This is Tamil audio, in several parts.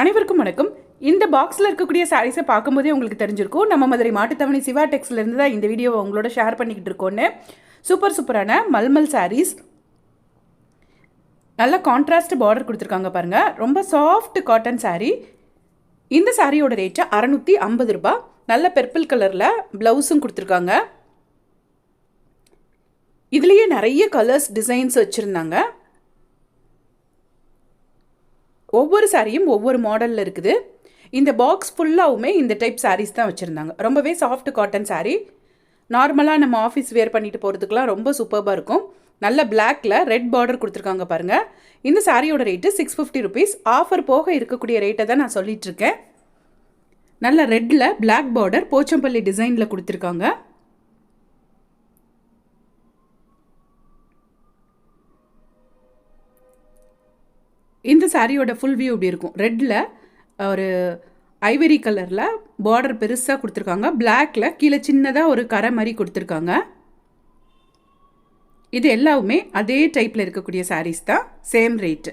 அனைவருக்கும் வணக்கம். இந்த பாக்ஸில் இருக்கக்கூடிய சாரீஸை பார்க்கும்போதே உங்களுக்கு தெரிஞ்சிருக்கும். நம்ம மதுரை மாட்டுத்தவணை சிவா டெக்ஸ்லேருந்து தான் இந்த வீடியோவை உங்களோட ஷேர் பண்ணிக்கிட்டு இருக்கோன்னு. சூப்பர் சூப்பரான மல்மல் சாரீஸ் நல்ல கான்ட்ராஸ்ட் பார்டர் கொடுத்துருக்காங்க பாருங்கள் ரொம்ப சாஃப்ட் காட்டன் சாரீ இந்த சாரியோட ரேட்டு அறநூற்றி ஐம்பது ரூபா. நல்ல பெர்பிள் கலரில் ப்ளவுஸும் கொடுத்துருக்காங்க. இதுலேயே நிறைய கலர்ஸ் டிசைன்ஸ் வச்சுருந்தாங்க. ஒவ்வொரு சாரியும் ஒவ்வொரு மாடலில் இருக்குது. இந்த பாக்ஸ் ஃபுல்லாகவுமே இந்த டைப் சாரீஸ் தான் வச்சுருந்தாங்க. ரொம்பவே சாஃப்ட் காட்டன் saree. நார்மலாக நம்ம ஆஃபீஸ் வேர் பண்ணிட்டு போகிறதுக்குலாம் ரொம்ப சூப்பராக இருக்கும். நல்ல பிளாக்ல ரெட் பார்டர் கொடுத்துருக்காங்க பாருங்கள் இந்த சாரியோட rate six fifty rupees offer போக இருக்கக்கூடிய ரேட்டை தான் நான் சொல்லிட்டு இருக்கேன். நல்ல ரெட்டில் பிளாக் பார்டர் போச்சம்பள்ளி டிசைனில் கொடுத்துருக்காங்க. இந்த சாரியோட ஃபுல் வியூ இப்படி இருக்கும். ரெட்டில் ஒரு ஐவரி கலரில் பார்டர் பெருசாக கொடுத்துருக்காங்க. பிளாக்ல கீழே சின்னதாக ஒரு கரை மாதிரி கொடுத்துருக்காங்க. இது எல்லாமே அதே டைப்பில் இருக்கக்கூடிய சாரீஸ் தான். சேம் ரேட்டு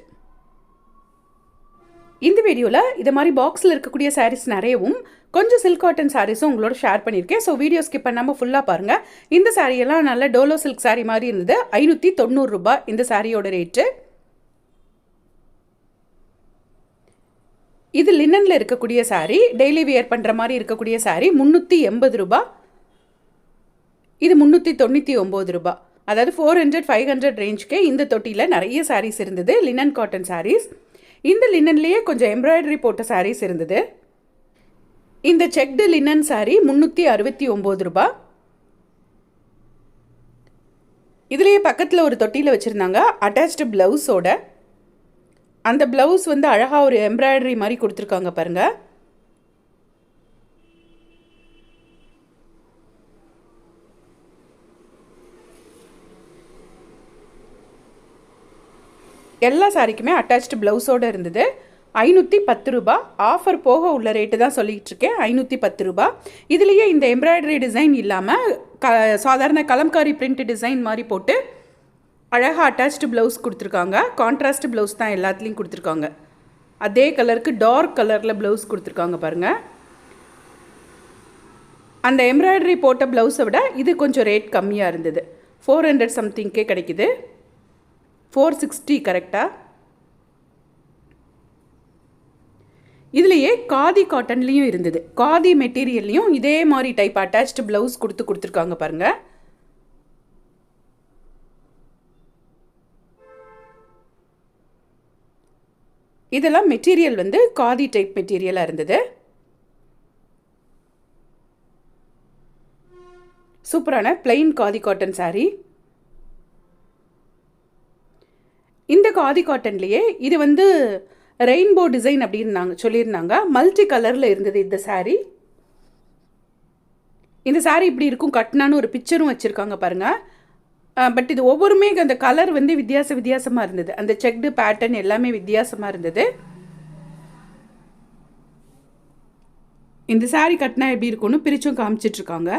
இந்த வீடியோவில் இது மாதிரி பாக்ஸில் இருக்கக்கூடிய சாரீஸ் நிறையவும் கொஞ்சம் சில்க் காட்டன் சாரீஸும் உங்களோட ஷேர் பண்ணியிருக்கேன். ஸோ வீடியோ ஸ்கிப் பண்ணாமல் ஃபுல்லாக பாருங்கள் இந்த சாரியெல்லாம் நல்ல டோலோ சில்க் saree மாதிரி இருந்தது. ஐநூற்றி தொண்ணூறுரூபா இந்த சாரியோட ரேட்டு இது லினனில் இருக்கக்கூடிய சாரீ டெய்லி வியர் பண்ணுற மாதிரி இருக்கக்கூடிய சாரீ முந்நூற்றி எண்பது ரூபா. இது முந்நூற்றி தொண்ணூற்றி ஒம்பது ரூபா. அதாவது ஃபோர் ஹண்ட்ரட் ஃபைவ் ஹண்ட்ரட் ரேஞ்சுக்கே இந்த தொட்டியில் நிறைய சாரீஸ் இருந்தது லினன் காட்டன் சாரீஸ் இந்த லினன்லேயே கொஞ்சம் எம்ப்ராய்டரி போட்ட சாரீஸ் இருந்தது. இந்த செக்டு லினன் சாரீ முந்நூற்றி அறுபத்தி ஒம்பது ரூபா. இதுலேயே பக்கத்தில் ஒரு தொட்டியில் வச்சுருந்தாங்க அட்டாச்டு ப்ளவுஸோட அந்த ப்ளவுஸ் வந்து அழகாக ஒரு எம்ப்ராய்டரி மாதிரி கொடுத்துருக்காங்க பாருங்கள் எல்லா சாரிக்குமே அட்டாச்டு ப்ளவுஸோடு இருந்தது. ஐநூற்றி பத்து ரூபா. ஆஃபர் போக உள்ள ரேட்டு தான் சொல்லிகிட்டு இருக்கேன் ஐநூற்றி பத்து ரூபா. இதுலேயே இந்த எம்ப்ராய்டரி டிசைன் இல்லாமல் க சாதாரண கலம்காரி பிரிண்ட் டிசைன் மாதிரி போட்டு அழகாக அட்டாச்டு ப்ளவுஸ் கொடுத்துருக்காங்க. கான்ட்ராஸ்ட் ப்ளவுஸ் தான் எல்லாத்துலேயும் கொடுத்துருக்காங்க. அதே கலருக்கு டார்க் கலரில் ப்ளவுஸ் கொடுத்துருக்காங்க பாருங்கள் அந்த எம்ப்ராய்டரி போட்ட ப்ளவுஸை விட இது கொஞ்சம் ரேட் கம்மியாக இருந்தது. ஃபோர் ஹண்ட்ரட் சம்திங்க்கே கிடைக்குது. ஃபோர் சிக்ஸ்டி கரெக்டாக இதுலேயே காதி காட்டன்லேயும் இருந்தது. காதி மெட்டீரியல்லையும் இதே மாதிரி டைப் அட்டாச்டு ப்ளவுஸ் கொடுத்து கொடுத்துருக்காங்க பாருங்கள் இதெல்லாம் மெட்டீரியல் வந்து காதி டைப் மெட்டீரியலாக இருந்தது. சூப்பரான பிளெயின் காதி காட்டன் சாரீ இந்த காதி காட்டன்லேயே இது வந்து ரெயின்போ டிசைன் அப்படின்னாங்க சொல்லியிருந்தாங்க. மல்டி கலரில் இருந்தது இந்த சாரீ இந்த சாரீ இப்படி இருக்கும் கட்டினான்னு ஒரு பிக்சரும் வச்சுருக்காங்க பாருங்கள் பட் இது ஒவ்வொருமே அந்த கலர் வந்து வித்தியாச வித்தியாசமாக இருந்தது. அந்த செக்டு பேட்டர்ன் எல்லாமே வித்தியாசமாக இருந்தது. இந்த சாரீ கட்டினா எப்படி இருக்கும்னு பிரிச்சும் காமிச்சிட்ருக்காங்க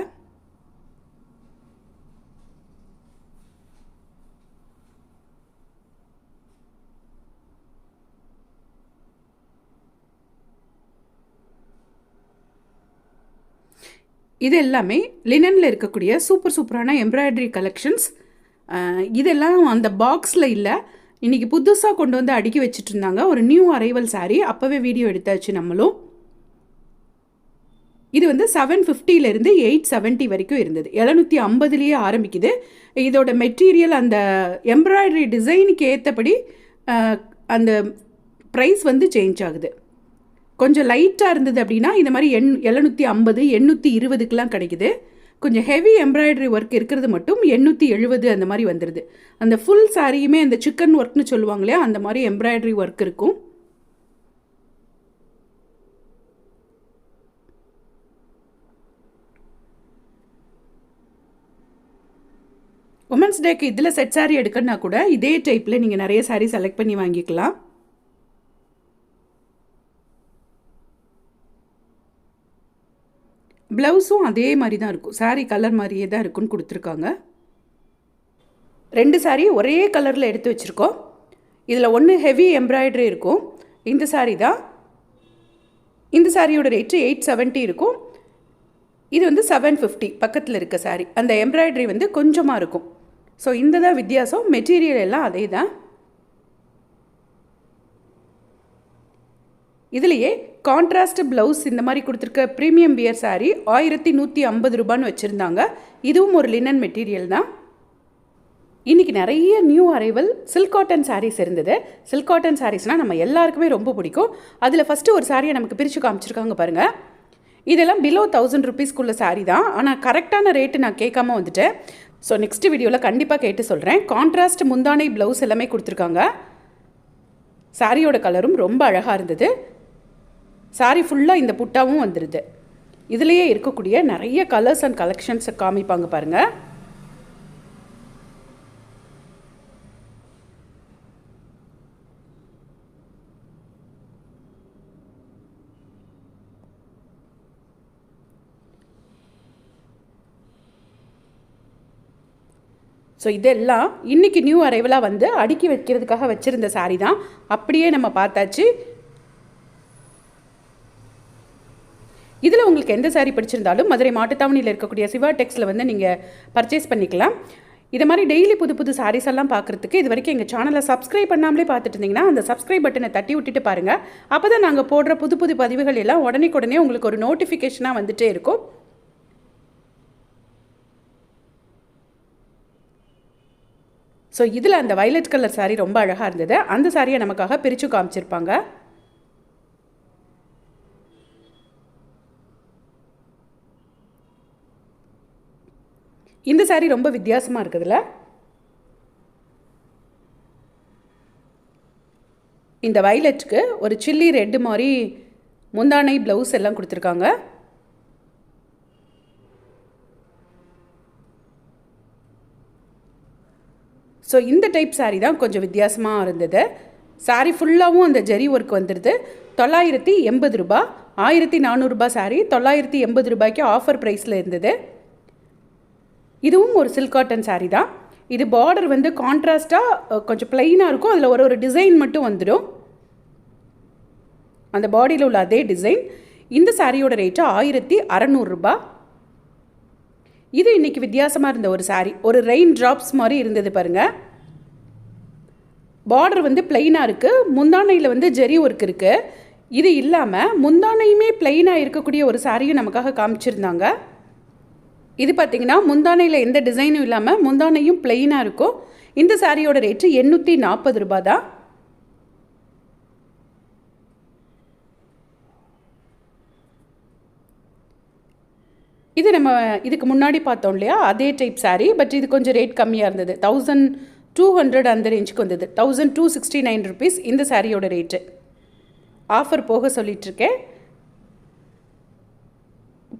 இது எல்லாமே லினனில் இருக்கக்கூடிய சூப்பர் சூப்பரான எம்ப்ராய்டரி கலெக்ஷன்ஸ் இதெல்லாம் அந்த பாக்ஸில் இல்லை. இன்றைக்கி புதுசாக கொண்டு வந்து அடுக்கி வச்சுட்டு இருந்தாங்க ஒரு நியூ அரைவல் சாரீ அப்போவே வீடியோ எடுத்தாச்சு நம்மளும். இது வந்து செவன் ஃபிஃப்டியிலேருந்து எயிட் செவன்ட்டி வரைக்கும் இருந்தது. எழுநூற்றி ஐம்பதுலேயே ஆரம்பிக்குது. இதோட மெட்டீரியல் அந்த எம்ப்ராய்டரி டிசைனுக்கு ஏற்றபடி அந்த ப்ரைஸ் வந்து சேஞ்ச் ஆகுது. கொஞ்சம் லைட்டாக இருந்தது அப்படின்னா இந்த மாதிரி எண் எழுநூற்றி ஐம்பது எண்ணூற்றி இருபதுக்கெலாம் கிடைக்குது. கொஞ்சம் ஹெவி எம்ப்ராய்டரி ஒர்க் இருக்கிறது மட்டும் எண்ணூற்றி எழுபது அந்த மாதிரி வந்துடுது அந்த ஃபுல் சாரியுமே அந்த சிக்கன் ஒர்க்னு சொல்லுவாங்க இல்லையா அந்த மாதிரி எம்ப்ராய்டரி ஒர்க் இருக்கும். உமன்ஸ் டேக்கு இதில் செட் சாரீ எடுக்கணுன்னா கூட இதே டைப்பில் நீங்கள் நிறைய சாரீ செலக்ட் பண்ணி வாங்கிக்கலாம். ப்ளவுஸும் அதே மாதிரி தான் இருக்கும். சாரீ கலர் மாதிரியே தான் இருக்குன்னு கொடுத்துருக்காங்க. ரெண்டு சாரீ ஒரே கலரில் எடுத்து வச்சுருக்கோம். இதில் ஒன்று ஹெவி எம்ப்ராய்டரி இருக்கும். இந்த சாரீ தான். இந்த சாரியோட ரேட்டு எயிட் செவன்ட்டி இருக்கும். இது வந்து செவன் ஃபிஃப்டி பக்கத்தில் இருக்க சாரீ அந்த எம்ப்ராய்டரி வந்து கொஞ்சமாக இருக்கும். ஸோ இந்த தான் வித்தியாசம். மெட்டீரியல் எல்லாம் அதே தான். இதுலேயே கான்ட்ராஸ்ட் ப்ளவுஸ் இந்த மாதிரி கொடுத்துருக்க ப்ரீமியம் பியர் சாரீ ஆயிரத்தி நூற்றி ஐம்பது ரூபான்னு வச்சுருந்தாங்க. இதுவும் ஒரு லினன் மெட்டீரியல் தான். இன்றைக்கி நிறைய new arrival silk cotton saris இருந்தது. சில்க் காட்டன் சாரீஸ்னால் நம்ம எல்லாருக்குமே ரொம்ப பிடிக்கும். அதில் ஃபஸ்ட்டு ஒரு சாரியை நமக்கு பிரித்து காமிச்சிருக்காங்க பாருங்கள் இதெல்லாம் பிலோ தௌசண்ட் ருபீஸ்க்குள்ள சாரீ தான். ஆனால் கரெக்டான ரேட்டு நான் கேட்காம வந்துட்டேன். ஸோ நெக்ஸ்ட் வீடியோவில் கண்டிப்பாக கேட்டு சொல்கிறேன் கான்ட்ராஸ்ட் முந்தானை ப்ளவுஸ் எல்லாமே கொடுத்துருக்காங்க. சாரியோட கலரும் ரொம்ப அழகாக இருந்தது. சாரி ஃபுல்லாக இந்த புட்டாவும் வந்துடுது இதுலேயே இருக்கக்கூடிய நிறைய கலர்ஸ் அண்ட் கலெக்ஷன்ஸை காமிப்பாங்க பாருங்கள் ஸோ இதெல்லாம் இன்றைக்கி நியூ அரைவலாக வந்து அடுக்கி வைக்கிறதுக்காக வச்சுருந்த சாரீ தான். அப்படியே நம்ம பார்த்தாச்சு. இதில் உங்களுக்கு எந்த சாரீ பிடிச்சிருந்தாலும் மதுரை மாட்டுத்தாவணியில் இருக்கக்கூடிய சிவா டெக்ஸில் வந்து நீங்கள் பர்ச்சேஸ் பண்ணிக்கலாம். இது மாதிரி டெய்லி புது புது சாரீஸ் எல்லாம் பார்க்குறதுக்கு இது வரைக்கும் எங்கள் சேனலை சப்ஸ்கிரைப் பண்ணாமலே பார்த்துட்டு இருந்தீங்கன்னா அந்த சப்ஸ்கிரைப் பட்டனை தட்டி விட்டுட்டு பாருங்கள் அப்போ தான் நாங்கள் போடுற புது புது பதிவுகள் எல்லாம் உடனே உடனே உங்களுக்கு ஒரு நோட்டிஃபிகேஷனாக வந்துகிட்டே இருக்கும். ஸோ இதில் அந்த வயலட் கலர் சாரீ ரொம்ப அழகாக இருந்தது. அந்த சாரியை நமக்காக பிரித்து காமிச்சிருப்பாங்க. இந்த சாரீ ரொம்ப வித்தியாசமாக இருக்குதுல்ல? இந்த வயலட்டுக்கு ஒரு சில்லி ரெட்டு மாதிரி முந்தானை ப்ளவுஸ் எல்லாம் கொடுத்துருக்காங்க. ஸோ இந்த டைப் சாரீ தான் கொஞ்சம் வித்தியாசமாக இருந்தது. சாரீ ஃபுல்லாகவும் அந்த ஜெரி ஒர்க் வந்துடுது தொள்ளாயிரத்தி எண்பது ரூபா ஆயிரத்தி நானூறுரூபா சாரீ தொள்ளாயிரத்தி எண்பது ரூபாய்க்கு ஆஃபர் ப்ரைஸில் இருந்தது. இதுவும் ஒரு சில்க் காட்டன் சாரீ தான். இது பார்டர் வந்து கான்ட்ராஸ்ட்டாக கொஞ்சம் ப்ளைனாக இருக்கும். அதில் ஒரு ஒரு டிசைன் மட்டும் வந்துடும். அந்த பாடியில் உள்ள அதே டிசைன் இந்த சாரியோட ரேட்டு ஆயிரத்தி அறநூறுரூபா இது இன்றைக்கி வித்தியாசமாக இருந்த ஒரு சாரீ ஒரு ரெயின் ட்ராப்ஸ் மாதிரி இருந்தது பாருங்கள் பார்டர் வந்து பிளெயினாக இருக்குது முந்தானையில் வந்து ஜெரி ஒர்க் இருக்குது இது இல்லாமல் முந்தானையுமே பிளெயினாக இருக்கக்கூடிய ஒரு சாரியும் நமக்காக காமிச்சிருந்தாங்க. இது பார்த்திங்கன்னா முந்தானையில் எந்த டிசைனும் இல்லாமல் முந்தானையும் பிளெயினாக இருக்கும். இந்த சாரியோட ரேட்டு எண்ணூற்றி நாற்பது ரூபா தான் இது நம்ம இதுக்கு முன்னாடி பார்த்தோம் இல்லையா? அதே டைப் சாரீ பட் இது கொஞ்சம் ரேட் கம்மியாக இருந்தது. தௌசண்ட் டூ ஹண்ட்ரட் அந்த ரேஞ்சுக்கு வந்தது. Thousand two sixty nine rupees இந்த சாரியோட ரேட்டு ஆஃபர் போக சொல்லிகிட்ருக்கேன்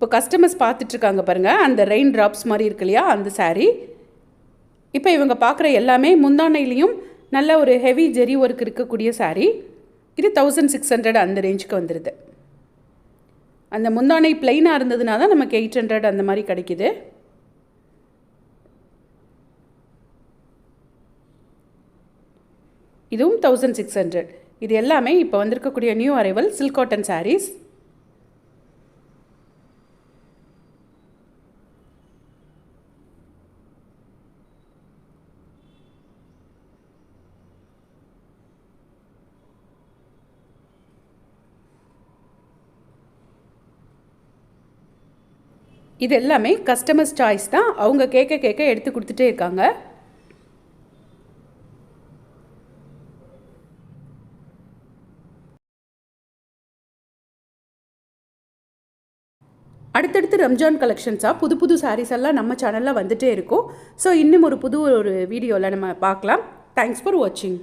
இப்போ கஸ்டமர்ஸ் பார்த்துட்ருக்காங்க பாருங்கள் அந்த ரெயின் ட்ராப்ஸ் மாதிரி இருக்கு இல்லையா அந்த சாரீ இப்போ இவங்க பார்க்குற எல்லாமே முந்தானையிலையும் நல்ல ஒரு ஹெவி ஜெரி ஒர்க் இருக்கக்கூடிய சாரீ இது தௌசண்ட் சிக்ஸ் ஹண்ட்ரட் அந்த ரேஞ்சுக்கு வந்துடுது அந்த முந்தானை பிளெயினாக இருந்ததுனா தான் நமக்கு எயிட் ஹண்ட்ரட் அந்த மாதிரி கிடைக்கிது. இதுவும் தௌசண்ட் சிக்ஸ் ஹண்ட்ரட் இது எல்லாமே இப்போ வந்திருக்கக்கூடிய new arrival silk cotton saris இது எல்லாமே கஸ்டமர்ஸ் சாய்ஸ் தான். அவங்க கேட்க கேட்க எடுத்து கொடுத்துட்டே இருக்காங்க. அடுத்தடுத்து ரம்ஜான் கலெக்ஷன்ஸாக புது புது சாரீஸ் எல்லாம் நம்ம சேனலில் வந்துகிட்டே இருக்கும். ஸோ இன்னும் ஒரு புது ஒரு வீடியோவில் நம்ம பார்க்கலாம். தேங்க்ஸ் ஃபார் வாட்சிங்